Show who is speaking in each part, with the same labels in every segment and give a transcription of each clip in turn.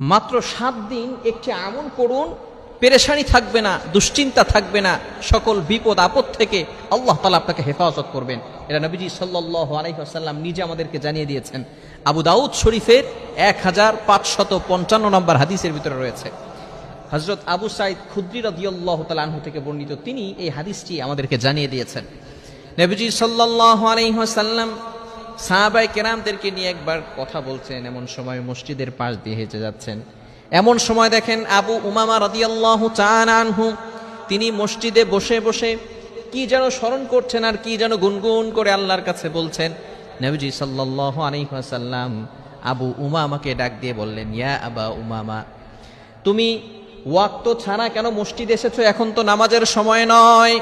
Speaker 1: মাত্র সাত দিন একটি আমল করুন, পেরেশানি থাকবে না, দুশ্চিন্তা থাকবে না, সকল বিপদ, আপদ থেকে আল্লাহ তালা আপনাকে হেফাজত করবেন। এটা নবীজি সাল্লাহ আলাইসাল্লাম নিজে আমাদেরকে জানিয়ে দিয়েছেন। আবু দাউদ শরীফের এক হাজার পাঁচশত পঞ্চান্ন নম্বর হাদিসের ভিতরে রয়েছে। হজরত আবু সাইদ খুদ্রি রদিয়াল্লাহ তালাহু থেকে বর্ণিত তিনি এই হাদিসটি আমাদেরকে জানিয়ে দিয়েছেন। নবীজি সাল্লাহ আলাইসাল্লাম সাহাবাই কেরামদেরকে নিয়ে একবার কথা বলছেন, এমন সময় মসজিদের পাশ দিয়ে হেঁটে যাচ্ছেন। এমন সময় দেখেন আবু উমামা রদিয়াল্লাহ আনহু, তিনি মসজিদে বসে বসে কি যেন স্মরণ করছেন আর কি যেন গুনগুন করে আল্লাহর কাছে বলছেন। নবীজি সাল্লাহ আলাইসাল্লাম আবু উমামাকে ডাক দিয়ে বললেন, ইয়া আবা উমামা, তুমি ওয়াক্ত ছাড়া কেন মসজিদ এসেছ? এখন তো নামাজের সময় নয়।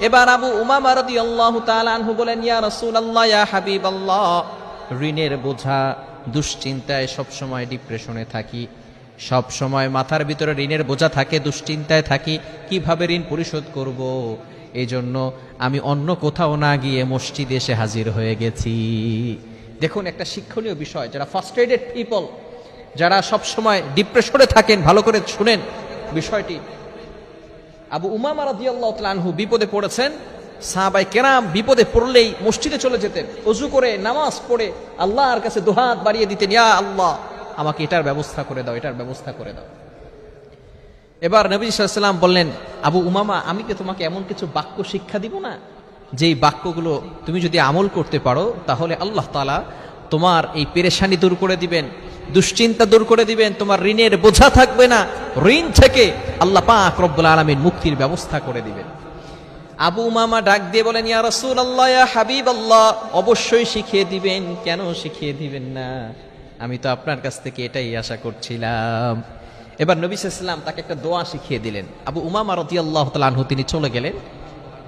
Speaker 1: এবার আবু উমামা রাদিয়াল্লাহু তাআলা আনহু বলেন, ইয়া রসুল আল্লাহ ইয়া হাবিব আল্লাহ ঋণের বোঝা, দুশ্চিন্তায় সবসময় ডিপ্রেশনে থাকি। সব সময় মাথার ভিতরে ঋণের বোঝা থাকে, দুশ্চিন্তায় থাকি। কীভাবে ঋণ পরিশোধ করব? এই জন্য আমি অন্য কোথাও না গিয়ে মসজিদে এসে হাজির হয়ে গেছি। দেখুন, একটা শিক্ষণীয় বিষয়, যারা ফার্স্ট্রেডেড পিপল যারা সব সময় ডিপ্রেশনে থাকেন, ভালো করে শুনেন বিষয়টি। আবু উমামা রাদিয়াল্লাহু আনহু বিপদে পড়েছেন। সাহাবাই কেরাম বিপদে পড়লেই মসজিদে চলে যেতেন। অজু করে নামাজ পড়ে আল্লাহর কাছে দুহাত বাড়িয়ে দিতেন, ইয়া আল্লাহ, আমাকে এটার ব্যবস্থা করে দাও, এটার ব্যবস্থা করে দাও। এবার নবী সাল্লাম বললেন, আবু উমামা, আমি কি তোমাকে এমন কিছু বাক্য শিক্ষা দিব না? যেই বাক্যগুলো তুমি যদি আমল করতে পারো, তাহলে আল্লাহ তালা তোমার এই পেরেশানি দূর করে দিবেন। দুশ্চিন্তা দূর করে দিবেন, তোমার ঋণের বোঝা থাকবে না। ঋণ থেকে আল্লাহ পাক রব্বুল আলমীর মুক্তির ব্যবস্থা করে দিবেন। আবু উমামা ডাক দিয়ে বলেন, ইয়া রসুল আল্লাহ ইয়া হাবিব আল্লাহ অবশ্যই শিখিয়ে দিবেন, কেন শিখিয়ে দিবেন না? আমি তো আপনার কাছ থেকে এটাই আশা করছিলাম। এবার নবী ইসলাম তাকে একটা দোয়া শিখিয়ে দিলেন। আবু উমামা রতি আল্লাহ তালু তিনি চলে গেলেন।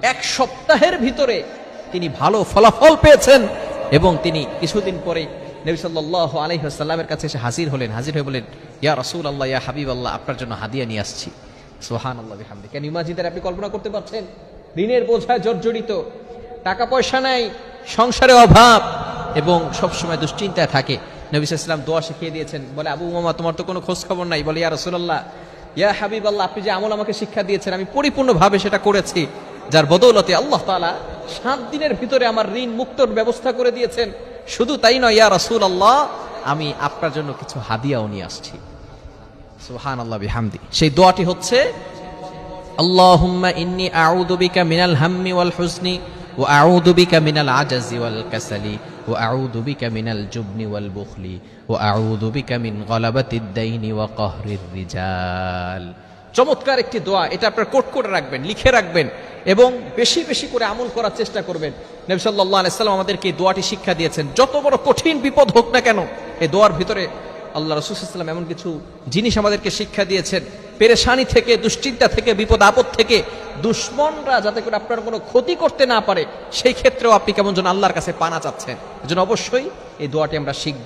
Speaker 1: এক সপ্তাহের ভিতরে তিনি ভালো ফলাফল পেয়েছেন এবং তিনি কিছুদিন পরে নবী সাল্লাহ আলহিহাস্লামের কাছে এসে হাজির হলেন, হাজির হয়ে বলেন ইয়া রসুল আল্লাহ ইয়া হাবিব আল্লাহ আপনার জন্য হাদিয়া নিয়ে আসছি। সোহান আল্লাহ হামদি কেন ইমাজিদের আপনি কল্পনা করতে পারছেন? ঋণের বোঝায় জর্জরিত, টাকা পয়সা নাই, সংসারে অভাব, এবং সবসময় দুশ্চিন্তায় থাকে। নবী ইসলাম দোয়া শিখিয়ে দিয়েছেন, বলে, আবু মামা তোমার তো কোনো খোঁজ খবর নাই। বলে, ইয়া রসুল্লাহ ইয়া হাবিব আল্লাহ আপনি যে আমল আমাকে শিক্ষা দিয়েছেন, আমি পরিপূর্ণভাবে সেটা করেছি, যার বদৌলতে আল্লাহ তালা সাত দিনের ভিতরে আমার ঋণ মুক্তর ব্যবস্থা করে দিয়েছেন। শুধু তাই নয়, ইয়া রসুল আল্লাহ আমি আপনার জন্য কিছু হাদিয়াও নিয়ে আসছি। সুহান আল্লাহ বিহামদি। সেই দোয়াটি হচ্ছে, আল্লাহুম্মা ইন্নি আউযু বিকা মিনাল হাম্মি ওয়াল হুজনি ওয়া আউযু বিকা মিনাল আজাজি ওয়াল কাসালি ওয়া আউযু বিকা মিনাল জুবনি ওয়াল বুখলি ওয়া আউযু বিকা মিন গলাবাতিদ দাইনি ওয়া কাহরির রিজাল। চমৎকার একটি দোয়া, এটা আপনার কোট করে রাখবেন, লিখে রাখবেন। এবং বেশি বেশি করে আমল করার চেষ্টা করবেন। নবী সাল্লাল্লাহু আলাইহি আমাদেরকে এই দোয়াটি শিক্ষা দিয়েছেন। যত বড় কঠিন বিপদ হোক না কেন, এই দোয়ার ভিতরে আল্লাহ রসুলাম এমন কিছু জিনিস আমাদেরকে শিক্ষা দিয়েছেন। পেরেশানি থেকে, দুশ্চিন্তা থেকে, বিপদ আপদ থেকে, দুশ্মনরা যাতে করে আপনার কোনো ক্ষতি করতে না পারে, সেই ক্ষেত্রেও আপনি কেমন যেন আল্লাহর কাছে পানা চাচ্ছেন। এজন্য অবশ্যই এই দোয়াটি আমরা শিখব।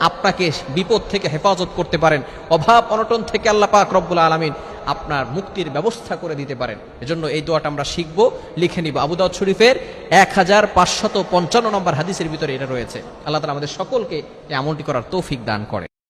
Speaker 1: আপনাকে বিপদ থেকে হেফাজত করতে পারেন। অভাব, অনটন থেকে আল্লাহ পাক রব্বুল আলমিন আপনার মুক্তির ব্যবস্থা করে দিতে পারেন। এজন্য এই দোয়াটা আমরা শিখব, লিখে নিব। আবুদাউদ শরীফের এক হাজার পাঁচশত পঞ্চান্ন নম্বর হাদিসের ভিতরে এটা রয়েছে। আল্লাহ তালা আমাদের সকলকে এই আমলটি করার তৌফিক দান করে